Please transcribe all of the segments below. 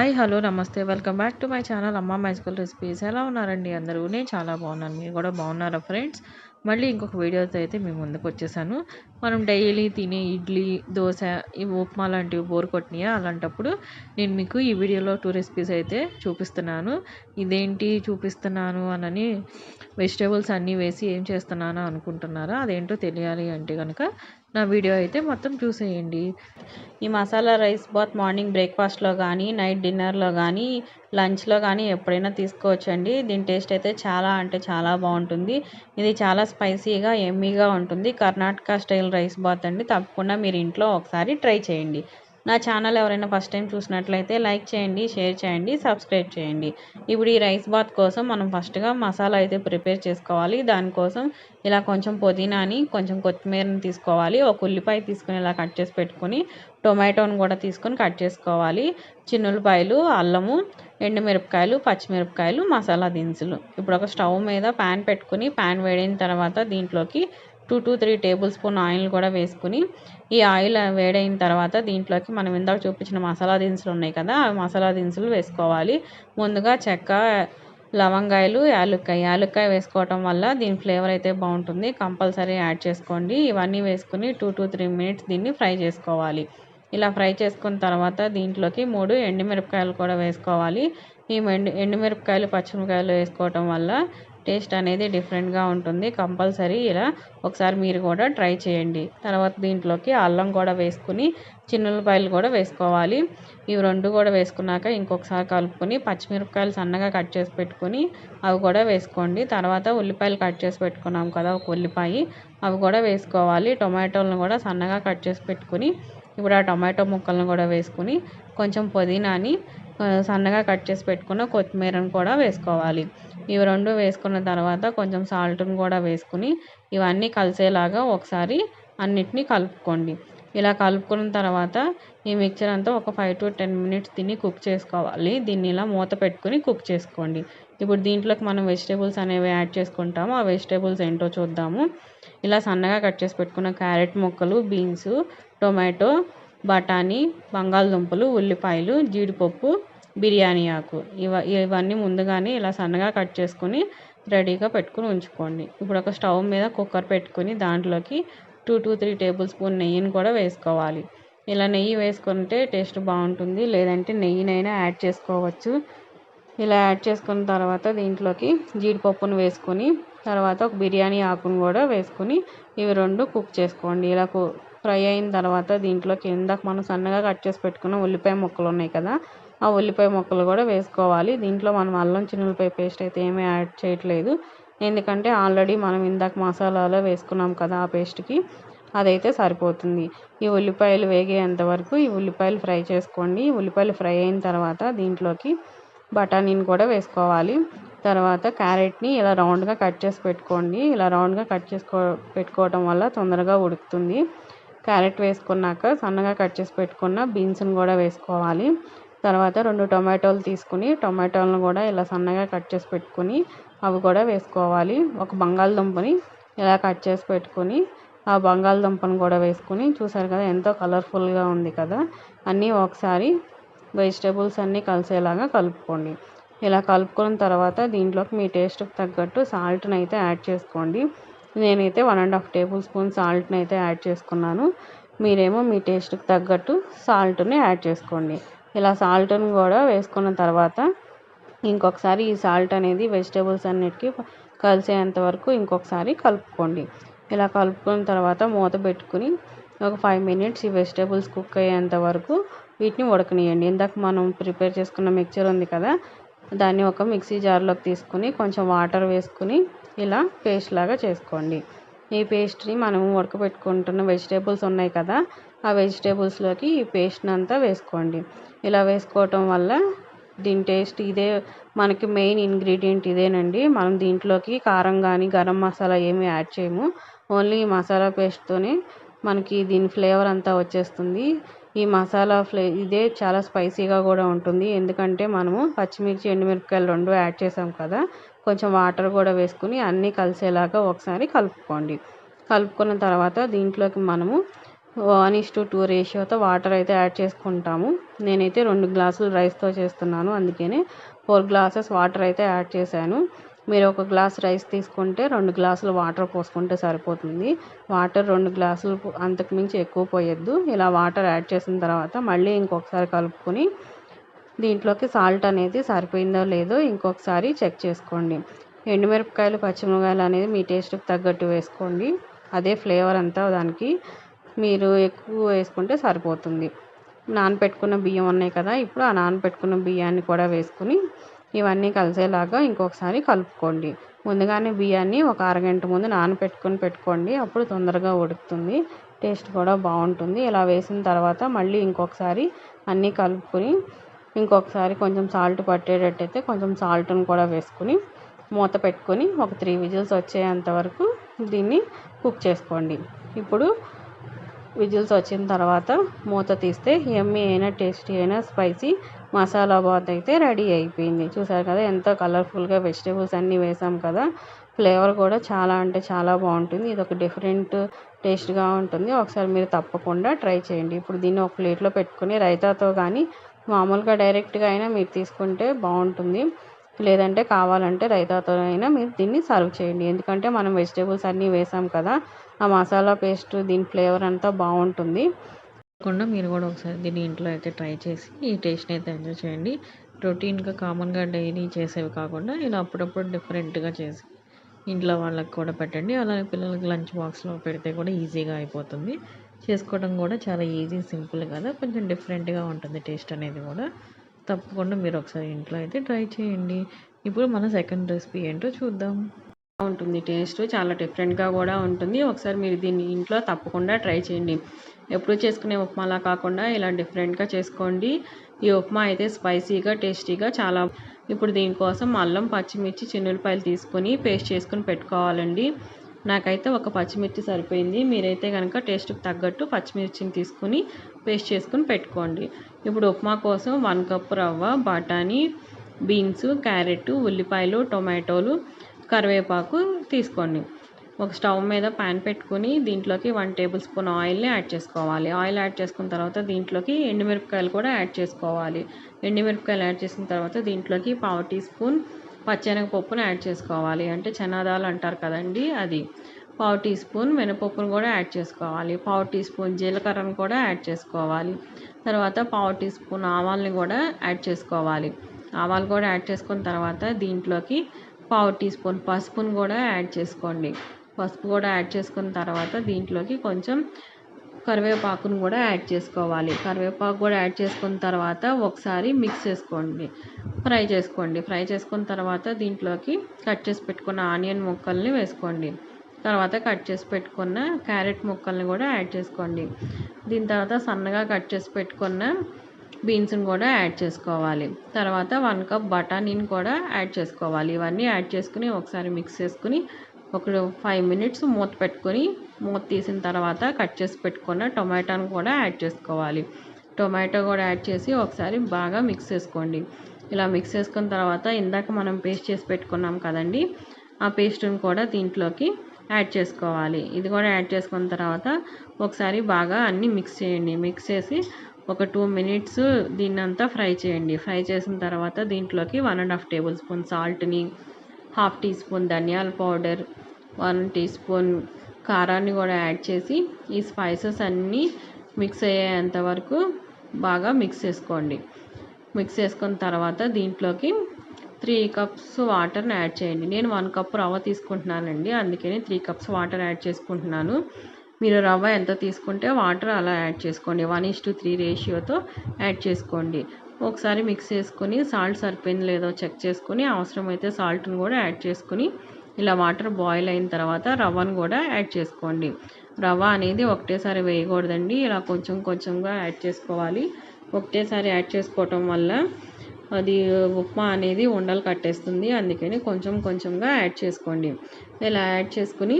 Hi hello నమస్తే. Welcome back to my channel Amma magical recipes. ఎలా ఉన్నారండి అందరూ? నేను చాలా బాగున్నాను. మీరు కూడా బాగున్నారా ఫ్రెండ్స్? మళ్ళీ ఇంకొక వీడియోతో అయితే మేము ముందుకు వచ్చేసాను. మనం డైలీ తినే ఇడ్లీ దోశ ఇవి ఉప్మా లాంటివి బోర్ కొట్టినాయా? అలాంటప్పుడు నేను మీకు ఈ వీడియోలో టూ రెసిపీస్ అయితే చూపిస్తున్నాను. ఇదేంటి చూపిస్తున్నాను అనని వెజిటేబుల్స్ అన్నీ వేసి ఏం చేస్తున్నాను అనుకుంటున్నారా? అదేంటో తెలియాలి అంటే కనుక నా వీడియో అయితే మొత్తం చూసేయండి. ఈ మసాలా రైస్ బాత్ మార్నింగ్ బ్రేక్ఫాస్ట్లో కానీ నైట్ డిన్నర్లో కానీ లంచ్లో కానీ ఎప్పుడైనా తీసుకోవచ్చండి. దీని టేస్ట్ అయితే చాలా అంటే చాలా బాగుంటుంది. ఇది చాలా స్పైసీగా ఎమ్మీగా ఉంటుంది. కర్ణాటక స్టైల్ రైస్ బాత్ అండి. తప్పకుండా మీరు ఇంట్లో ఒకసారి ట్రై చేయండి. నా ఛానల్ ఎవరైనా ఫస్ట్ టైం చూసినట్లయితే లైక్ చేయండి షేర్ చేయండి సబ్స్క్రైబ్ చేయండి. ఇప్పుడు ఈ రైస్ బాత్ కోసం మనం ఫస్ట్గా మసాలా అయితే ప్రిపేర్ చేసుకోవాలి. దానికోసం ఇలా కొంచెం పుదీనాని కొంచెం కొత్తిమీరని తీసుకోవాలి. ఒక ఉల్లిపాయ తీసుకుని ఇలా కట్ చేసి పెట్టుకొని టొమాటోని కూడా తీసుకొని కట్ చేసుకోవాలి. చిన్నులపాయలు అల్లము ఎండుమిరపకాయలు పచ్చిమిరపకాయలు మసాలా దినుసులు. ఇప్పుడు ఒక స్టవ్ మీద ప్యాన్ పెట్టుకుని ప్యాన్ వేడిన తర్వాత దీంట్లోకి two to three tablespoon oil కూడా వేసుకుని ఈ ఆయిల్ వేడైన తర్వాత దీంట్లోకి మనం ఇందాక చూపించిన మసాలా దినుసులు ఉన్నాయి కదా ఆ మసాలా దినుసులు వేసుకోవాలి. ముందుగా చెక్క లవంగాయలు యాలుక్కాయ. యాలుక్కాయ వేసుకోవటం వల్ల దీని ఫ్లేవర్ అయితే బాగుంటుంది. కంపల్సరీ యాడ్ చేసుకోండి. ఇవన్నీ వేసుకుని టూ టు త్రీ మినిట్స్ దీన్ని ఫ్రై చేసుకోవాలి. ఇలా ఫ్రై చేసుకున్న తర్వాత దీంట్లోకి మూడు ఎండుమిరపకాయలు కూడా వేసుకోవాలి. ఈ ఎండు ఎండుమిరపకాయలు పచ్చిమిరపకాయలు వేసుకోవటం వల్ల టేస్ట్ అనేది డిఫరెంట్గా ఉంటుంది. కంపల్సరీ ఇలా ఒకసారి మీరు కూడా ట్రై చేయండి. తర్వాత దీంట్లోకి అల్లం కూడా వేసుకుని చిన్నులపాయలు కూడా వేసుకోవాలి. ఇవి రెండు కూడా వేసుకున్నాక ఇంకొకసారి కలుపుకొని పచ్చిమిరపకాయలు సన్నగా కట్ చేసి పెట్టుకొని అవి కూడా వేసుకోండి. తర్వాత ఉల్లిపాయలు కట్ చేసి పెట్టుకున్నాం కదా ఒక ఉల్లిపాయ. అవి కూడా వేసుకోవాలి. టొమాటోలను కూడా సన్నగా కట్ చేసి పెట్టుకుని ఇప్పుడు ఆ టొమాటో ముక్కలను కూడా వేసుకుని కొంచెం పుదీనాని సన్నగా కట్ చేసి పెట్టుకున్న కొత్తిమీరను కూడా వేసుకోవాలి. ఇవి రెండు వేసుకున్న తర్వాత కొంచెం సాల్ట్ని కూడా వేసుకుని ఇవన్నీ కలిసేలాగా ఒకసారి అన్నిటినీ కలుపుకోండి. ఇలా కలుపుకున్న తర్వాత ఈ మిక్చర్ అంతా ఒక ఫైవ్ టు టెన్ మినిట్స్ తిని కుక్ చేసుకోవాలి. దీన్ని ఇలా మూత పెట్టుకుని కుక్ చేసుకోండి. ఇప్పుడు దీంట్లోకి మనం వెజిటేబుల్స్ అనేవి యాడ్ చేసుకుంటాము. ఆ వెజిటేబుల్స్ ఏంటో చూద్దాము. ఇలా సన్నగా కట్ చేసి పెట్టుకున్న క్యారెట్ ముక్కలు బీన్స్ టొమాటో బఠానీ బంగాళదుంపలు ఉల్లిపాయలు జీడిపప్పు బిర్యానీ ఆకు. ఇవ ఇవన్నీ ముందుగానే ఇలా సన్నగా కట్ చేసుకొని రెడీగా పెట్టుకుని ఉంచుకోండి. ఇప్పుడు ఒక స్టవ్ మీద కుక్కర్ పెట్టుకుని దాంట్లోకి two two three tablespoon నెయ్యిని కూడా వేసుకోవాలి. ఇలా నెయ్యి వేసుకుంటే టేస్ట్ బాగుంటుంది. లేదంటే నెయ్యినైనా యాడ్ చేసుకోవచ్చు. ఇలా యాడ్ చేసుకున్న తర్వాత దీంట్లోకి జీడిపప్పును వేసుకొని తర్వాత ఒక బిర్యానీ ఆకును కూడా వేసుకొని ఇవి రెండు కుక్ చేసుకోండి. ఇలా ఫ్రై అయిన తర్వాత దీంట్లోకి ఇందాక మనం సన్నగా కట్ చేసి పెట్టుకున్న ఉల్లిపాయ ముక్కలు ఉన్నాయి కదా ఆ ఉల్లిపాయ ముక్కలు కూడా వేసుకోవాలి. దీంట్లో మనం అల్లం చిన్నులపాయ పేస్ట్ అయితే ఏమీ యాడ్ చేయట్లేదు. ఎందుకంటే ఆల్రెడీ మనం ఇందాక మసాలాలో వేసుకున్నాం కదా ఆ పేస్ట్కి అదైతే సరిపోతుంది. ఈ ఉల్లిపాయలు వేగేంత వరకు ఈ ఉల్లిపాయలు ఫ్రై చేసుకోండి. ఉల్లిపాయలు ఫ్రై అయిన తర్వాత దీంట్లోకి బఠానీని కూడా వేసుకోవాలి. తర్వాత క్యారెట్ని ఇలా రౌండ్గా కట్ చేసి పెట్టుకోండి. ఇలా రౌండ్గా కట్ చేసుకో పెట్టుకోవటం వల్ల తొందరగా ఉడుకుతుంది. క్యారెట్ వేసుకున్నాక సన్నగా కట్ చేసి పెట్టుకున్న బీన్స్ని కూడా వేసుకోవాలి. తర్వాత రెండు టొమాటోలు తీసుకుని టొమాటోలను కూడా ఇలా సన్నగా కట్ చేసి పెట్టుకుని అవి కూడా వేసుకోవాలి. ఒక బంగాళదుంపని ఇలా కట్ చేసి పెట్టుకుని ఆ బంగాళదుంపను కూడా వేసుకుని చూసారు కదా ఎంతో కలర్ఫుల్గా ఉంది కదా. అన్నీ ఒకసారి వెజిటేబుల్స్ అన్నీ కలిసేలాగా కలుపుకోండి. ఇలా కలుపుకున్న తర్వాత దీంట్లోకి మీ టేస్ట్కి తగ్గట్టు సాల్ట్ని అయితే యాడ్ చేసుకోండి. నేనైతే one and half tablespoon సాల్ట్ని అయితే యాడ్ చేసుకున్నాను. మీరేమో మీ టేస్ట్కి తగ్గట్టు సాల్ట్ని యాడ్ చేసుకోండి. ఇలా సాల్ట్ని కూడా వేసుకున్న తర్వాత ఇంకొకసారి ఈ సాల్ట్ అనేది వెజిటేబుల్స్ అన్నిటికీ కలిసేంత వరకు ఇంకొకసారి కలుపుకోండి. ఇలా కలుపుకున్న తర్వాత మూత పెట్టుకుని ఒక ఫైవ్ మినిట్స్ ఈ వెజిటేబుల్స్ కుక్ అయ్యేంత వరకు వీటిని ఉడకనియండి ఇందాక మనం ప్రిపేర్ చేసుకున్న మిక్చర్ ఉంది కదా దాన్ని ఒక మిక్సీ జార్లోకి తీసుకుని కొంచెం వాటర్ వేసుకుని ఇలా పేస్ట్ లాగా చేసుకోండి. ఈ పేస్ట్ని మనం ఉడకబెట్టుకుంటున్న వెజిటేబుల్స్ ఉన్నాయి కదా ఆ వెజిటేబుల్స్లోకి ఈ పేస్ట్ని అంతా వేసుకోండి. ఇలా వేసుకోవటం వల్ల దీని టేస్ట్ ఇదే మనకి మెయిన్ ఇంగ్రీడియంట్ ఇదేనండి. మనం దీంట్లోకి కారం కానీ గరం మసాలా ఏమీ యాడ్ చేయము. ఓన్లీ మసాలా పేస్ట్తోనే మనకి దీని ఫ్లేవర్ అంతా వచ్చేస్తుంది. ఈ మసాలా ఫ్లే ఇదే చాలా స్పైసీగా కూడా ఉంటుంది. ఎందుకంటే మనము పచ్చిమిర్చి ఎండుమిరపకాయలు రెండు యాడ్ చేసాం కదా కొంచెం వాటర్ కూడా వేసుకుని అన్నీ కలిసేలాగా ఒకసారి కలుపుకోండి. కలుపుకున్న తర్వాత దీంట్లోకి మనము వన్ ఇస్ టు టూ రేషియోతో వాటర్ అయితే యాడ్ చేసుకుంటాము. నేనైతే రెండు గ్లాసులు రైస్తో చేస్తున్నాను అందుకనే ఫోర్ గ్లాసెస్ వాటర్ అయితే యాడ్ చేశాను. మీరు ఒక గ్లాస్ రైస్ తీసుకుంటే రెండు గ్లాసులు వాటర్ పోసుకుంటే సరిపోతుంది. వాటర్ రెండు గ్లాసులు అంతకు మించి ఎక్కువ పోయొద్దు. ఇలా వాటర్ యాడ్ చేసిన తర్వాత మళ్ళీ ఇంకొకసారి కలుపుకొని దీంట్లోకి సాల్ట్ అనేది సరిపోయిందో లేదో ఇంకొకసారి చెక్ చేసుకోండి. ఎండుమిరపకాయలు పచ్చిమిరపకాయలు అనేది మీ టేస్ట్కి తగ్గట్టు వేసుకోండి. అదే ఫ్లేవర్ అంతా దానికి మీరు ఎక్కువ వేసుకుంటే సరిపోతుంది. నానబెట్టుకున్న బియ్యం ఉన్నాయి కదా ఇప్పుడు ఆ నానబెట్టుకున్న బియ్యాన్ని కూడా వేసుకుని ఇవన్నీ కలిసేలాగా ఇంకొకసారి కలుపుకోండి. ముందుగానే బియ్యాన్ని ఒక అరగంట ముందు నానబెట్టుకొని పెట్టుకోండి. అప్పుడు తొందరగా ఉడుకుతుంది. టేస్ట్ కూడా బాగుంటుంది. ఇలా వేసిన తర్వాత మళ్ళీ ఇంకొకసారి అన్నీ కలుపుకొని ఇంకొకసారి కొంచెం సాల్ట్ పట్టేటట్టయితే కొంచెం సాల్ట్ని కూడా వేసుకుని మూత పెట్టుకొని ఒక త్రీ విజిల్స్ వచ్చేంత వరకు దీన్ని కుక్ చేసుకోండి. ఇప్పుడు విజిల్స్ వచ్చిన తర్వాత మూత తీస్తే ఎమ్మీ అయినా టేస్టీ అయినా స్పైసీ మసాలా బాత్ అయితే రెడీ అయిపోయింది. చూసారు కదా ఎంతో కలర్ఫుల్గా వెజిటేబుల్స్ అన్నీ వేసాం కదా. ఫ్లేవర్ కూడా చాలా అంటే చాలా బాగుంటుంది. ఇది ఒక డిఫరెంట్ టేస్ట్గా ఉంటుంది. ఒకసారి మీరు తప్పకుండా ట్రై చేయండి. ఇప్పుడు దీన్ని ఒక ప్లేట్లో పెట్టుకుని రైతాతో కానీ మామూలుగా డైరెక్ట్గా అయినా మీరు తీసుకుంటే బాగుంటుంది. లేదంటే కావాలంటే రైతాతో అయినా మీరు దీన్ని సర్వ్ చేయండి. ఎందుకంటే మనం వెజిటేబుల్స్ అన్నీ వేసాం కదా ఆ మసాలా పేస్ట్ దీని ఫ్లేవర్ అంతా బాగుంటుంది. తప్పకుండా మీరు కూడా ఒకసారి దీన్ని ఇంట్లో అయితే ట్రై చేసి ఈ టేస్ట్ని అయితే ఎంజాయ్ చేయండి. రొటీన్గా కామన్గా డైలీ చేసేవి కాకుండా ఇలా అప్పుడప్పుడు డిఫరెంట్గా చేసి ఇంట్లో వాళ్ళకి కూడా పెట్టండి. అలాగే పిల్లలకి లంచ్ బాక్స్లో పెడితే కూడా ఈజీగా అయిపోతుంది. చేసుకోవడం కూడా చాలా ఈజీ సింపుల్ కదా. కొంచెం డిఫరెంట్గా ఉంటుంది టేస్ట్ అనేది కూడా. తప్పకుండా మీరు ఒకసారి ఇంట్లో అయితే ట్రై చేయండి. ఇప్పుడు మన సెకండ్ రెసిపీ ఏంటో చూద్దాం. ఉంటుంది టేస్ట్ చాలా డిఫరెంట్గా కూడా ఉంటుంది. ఒకసారి మీరు దీన్ని ఇంట్లో తప్పకుండా ట్రై చేయండి. ఎప్పుడు చేసుకునే ఉప్మాలా కాకుండా ఇలా డిఫరెంట్గా చేసుకోండి. ఈ ఉప్మా అయితే స్పైసీగా టేస్టీగా చాలా ఇప్పుడు దీనికోసం అల్లం పచ్చిమిర్చి చిన్నులపాయలు తీసుకొని పేస్ట్ చేసుకొని పెట్టుకోవాలండి. నాకైతే ఒక పచ్చిమిర్చి సరిపోయింది. మీరైతే కనుక టేస్ట్కి తగ్గట్టు పచ్చిమిర్చిని తీసుకుని పేస్ట్ చేసుకుని పెట్టుకోండి. ఇప్పుడు ఉప్మా కోసం వన్ కప్పు రవ్వ బఠానీ బీన్స్ క్యారెట్ ఉల్లిపాయలు టొమాటోలు కరివేపాకు తీసుకోండి. ఒక స్టవ్ మీద ప్యాన్ పెట్టుకుని దీంట్లోకి వన్ టేబుల్ స్పూన్ ఆయిల్ని యాడ్ చేసుకోవాలి. ఆయిల్ యాడ్ చేసుకున్న తర్వాత దీంట్లోకి ఎండుమిరపకాయలు కూడా యాడ్ చేసుకోవాలి. ఎండుమిరపకాయలు యాడ్ చేసిన తర్వాత దీంట్లోకి పావు టీ స్పూన్ పచ్చెనగపప్పును యాడ్ చేసుకోవాలి. అంటే చనాదాలు అంటారు కదండి అది. పావు టీ స్పూన్ మినపప్పును కూడా యాడ్ చేసుకోవాలి. పావు టీ స్పూన్ జీలకర్రను కూడా యాడ్ చేసుకోవాలి. తర్వాత పావు టీ స్పూన్ ఆవాల్ని కూడా యాడ్ చేసుకోవాలి. ఆవాలు కూడా యాడ్ చేసుకున్న తర్వాత దీంట్లోకి పావు టీ స్పూన్ పసుపును కూడా యాడ్ చేసుకోండి. పసుపు కూడా యాడ్ చేసుకున్న తర్వాత దీంట్లోకి కొంచెం కరివేపాకును కూడా యాడ్ చేసుకోవాలి. కరివేపాకు కూడా యాడ్ చేసుకున్న తర్వాత ఒకసారి మిక్స్ చేసుకోండి. ఫ్రై చేసుకోండి. ఫ్రై చేసుకున్న తర్వాత దీంట్లోకి కట్ చేసి పెట్టుకున్న ఆనియన్ ముక్కల్ని వేసుకోండి. తర్వాత కట్ చేసి పెట్టుకున్న క్యారెట్ ముక్కల్ని కూడా యాడ్ చేసుకోండి. దీని తర్వాత సన్నగా కట్ చేసి పెట్టుకున్న బీన్స్ని కూడా యాడ్ చేసుకోవాలి. తర్వాత వన్ కప్ బఠానీని కూడా యాడ్ చేసుకోవాలి. ఇవన్నీ యాడ్ చేసుకుని ఒకసారి మిక్స్ చేసుకుని ఒక ఫైవ్ మినిట్స్ మూత పెట్టుకొని మూత తీసిన తర్వాత కట్ చేసి పెట్టుకున్న టొమాటోని కూడా యాడ్ చేసుకోవాలి. టొమాటో కూడా యాడ్ చేసి ఒకసారి బాగా మిక్స్ చేసుకోండి. ఇలా మిక్స్ చేసుకున్న తర్వాత ఇందాక మనం పేస్ట్ చేసి పెట్టుకున్నాం కదండి ఆ పేస్ట్ని కూడా దీంట్లోకి యాడ్ చేసుకోవాలి. ఇది కూడా యాడ్ చేసుకున్న తర్వాత ఒకసారి బాగా అన్నీ మిక్స్ చేయండి. మిక్స్ చేసి ఒక టూ మినిట్స్ దీన్నంతా ఫ్రై చేయండి. ఫ్రై చేసిన తర్వాత దీంట్లోకి one and half tablespoon సాల్ట్ని హాఫ్ టీ స్పూన్ ధనియాల పౌడర్ వన్ టీ స్పూన్ కారాన్ని కూడా యాడ్ చేసి ఈ స్పైసెస్ అన్నీ మిక్స్ అయ్యేంత వరకు బాగా మిక్స్ చేసుకోండి. మిక్స్ చేసుకున్న తర్వాత దీంట్లోకి త్రీ కప్స్ వాటర్ని యాడ్ చేయండి. నేను వన్ కప్ రవ్వ తీసుకుంటున్నానండి. అందుకని త్రీ కప్స్ వాటర్ యాడ్ చేసుకుంటున్నాను. మీరు రవ్వ ఎంత తీసుకుంటే వాటర్ అలా యాడ్ చేసుకోండి. వన్ ఇస్ టు త్రీ రేషియోతో యాడ్ చేసుకోండి. ఒకసారి మిక్స్ చేసుకొని సాల్ట్ సరిపోయింది లేదో చెక్ చేసుకొని అవసరమైతే సాల్ట్ని కూడా యాడ్ చేసుకుని ఇలా వాటర్ బాయిల్ అయిన తర్వాత రవ్వను కూడా యాడ్ చేసుకోండి. రవ్వ అనేది ఒకటేసారి వేయకూడదండి. ఇలా కొంచెం కొంచెంగా యాడ్ చేసుకోవాలి. ఒకటేసారి యాడ్ చేసుకోవటం వల్ల అది ఉప్మా అనేది ఉండలు కట్టేస్తుంది. అందుకని కొంచెం కొంచెంగా యాడ్ చేసుకోండి. ఇలా యాడ్ చేసుకుని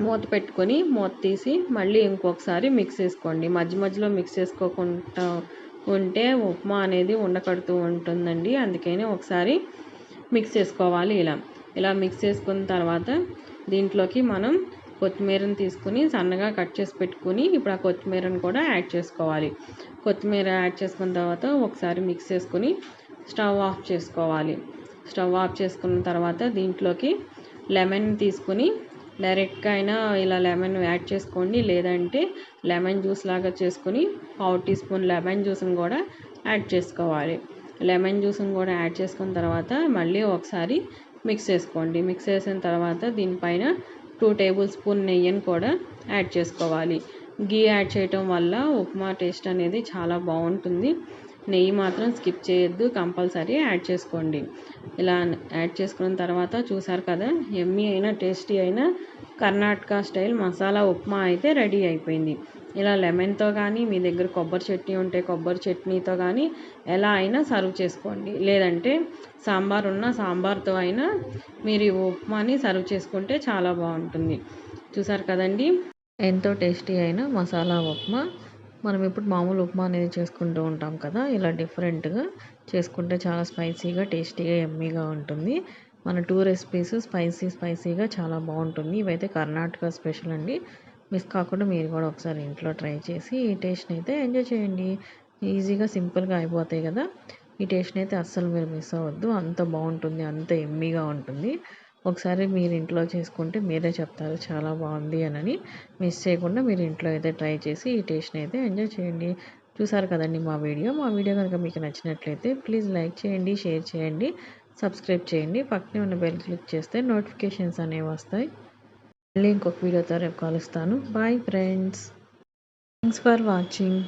మూత పెట్టుకొని మూత తీసి మళ్ళీ ఇంకొకసారి మిక్స్ చేసుకోండి. మధ్య మధ్యలో మిక్స్ చేసుకోకుండా ఉంటే ఉప్మా అనేది ఉండకడుతూ ఉంటుందండి. అందుకని ఒకసారి మిక్స్ చేసుకోవాలి ఇలా. ఇలా మిక్స్ చేసుకున్న తర్వాత దీంట్లోకి మనం కొత్తిమీరని తీసుకుని సన్నగా కట్ చేసి పెట్టుకుని ఇప్పుడు ఆ కొత్తిమీరని కూడా యాడ్ చేసుకోవాలి. కొత్తిమీర యాడ్ చేసుకున్న తర్వాత ఒకసారి మిక్స్ చేసుకుని స్టవ్ ఆఫ్ చేసుకోవాలి. స్టవ్ ఆఫ్ చేసుకున్న తర్వాత దీంట్లోకి లెమన్ తీసుకుని డైరెక్ట్గా అయినా ఇలా లెమన్ యాడ్ చేసుకోండి. లేదంటే లెమన్ జ్యూస్ లాగా చేసుకుని పావు టీ స్పూన్ లెమన్ జ్యూస్ని కూడా యాడ్ చేసుకోవాలి. లెమన్ జ్యూస్ని కూడా యాడ్ చేసుకున్న తర్వాత మళ్ళీ ఒకసారి మిక్స్ చేసుకోండి. మిక్స్ చేసిన తర్వాత దీనిపైన టూ టేబుల్ స్పూన్ నెయ్యిని కూడా యాడ్ చేసుకోవాలి. గీ యాడ్ చేయటం వల్ల ఉప్మా టేస్ట్ అనేది చాలా బాగుంటుంది. నెయ్యి మాత్రం స్కిప్ చేయొద్దు కంపల్సరీ యాడ్ చేసుకోండి. ఇలా యాడ్ చేసుకున్న తర్వాత చూసారు కదా ఎమ్మీ అయినా టేస్టీ అయినా కర్ణాటక స్టైల్ మసాలా ఉప్మా అయితే రెడీ అయిపోయింది. ఇలా లెమన్తో కానీ మీ దగ్గర కొబ్బరి చట్నీ ఉంటే కొబ్బరి చట్నీతో కానీ ఎలా అయినా సర్వ్ చేసుకోండి. లేదంటే సాంబార్ ఉన్న సాంబార్తో అయినా మీరు ఈ ఉప్మాని సర్వ్ చేసుకుంటే చాలా బాగుంటుంది. చూసారు కదండి? ఎంతో టేస్టీ అయిన మసాలా ఉప్మా. మనం ఇప్పుడు మామూలు ఉప్మా అనేది చేసుకుంటూ ఉంటాం కదా ఇలా డిఫరెంట్గా చేసుకుంటే చాలా స్పైసీగా టేస్టీగా ఎమ్మీగా ఉంటుంది. మన టూ రెసిపీస్ స్పైసీ స్పైసీగా చాలా బాగుంటుంది. ఇవైతే కర్ణాటక స్పెషల్ అండి. మిస్ కాకుండా మీరు కూడా ఒకసారి ఇంట్లో ట్రై చేసి ఈ టేస్ట్ని అయితే ఎంజాయ్ చేయండి. ఈజీగా సింపుల్గా అయిపోతాయి కదా. ఈ టేస్ట్ని అయితే అస్సలు మీరు మిస్ అవ్వద్దు. అంత బాగుంటుంది అంత ఎమ్మీగా ఉంటుంది. ఒకసారి మీరు ఇంట్లో చేసుకుంటే మీరే చెప్తారు చాలా బాగుంది అని మిస్ చేయకుండా మీరు ఇంట్లో అయితే ట్రై చేసి ఈ టేస్ట్ని అయితే ఎంజాయ్ చేయండి. చూసారు కదండి మా వీడియో? మా వీడియో కనుక మీకు నచ్చినట్లయితే ప్లీజ్ లైక్ చేయండి షేర్ చేయండి సబ్స్క్రైబ్ చేయండి. పక్కనే ఉన్న బెల్ క్లిక్ చేస్తే నోటిఫికేషన్స్ అనేవి వస్తాయి. మళ్ళీ ఇంకొక వీడియోతో రేపు కలుస్తాను. Bye friends thanks for watching